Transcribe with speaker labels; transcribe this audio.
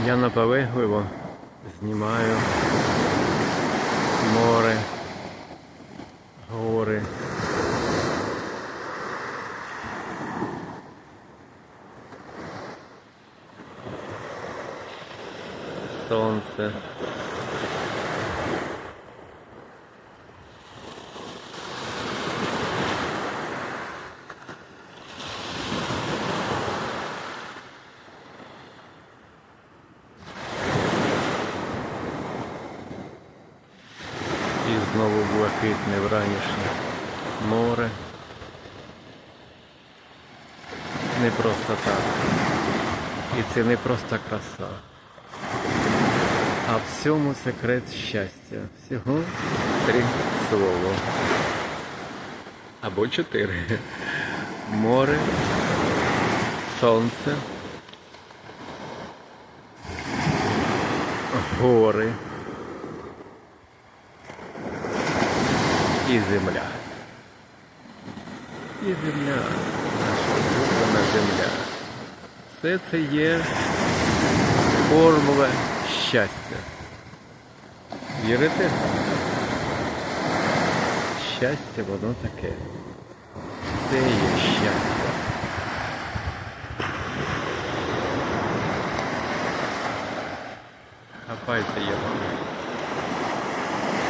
Speaker 1: Я наполегливо знімаю море, гори. Сонце. Знову блакитне вранішнє море. Не просто так. І це не просто краса. А всьому секрет щастя. Всього три слова. Або чотири. Море, сонце, гори. І земля. І земля, наша улюблена земля. Все це є формула щастя. Вірите? Щастя воно таке. Це є щастя. Хапайте його.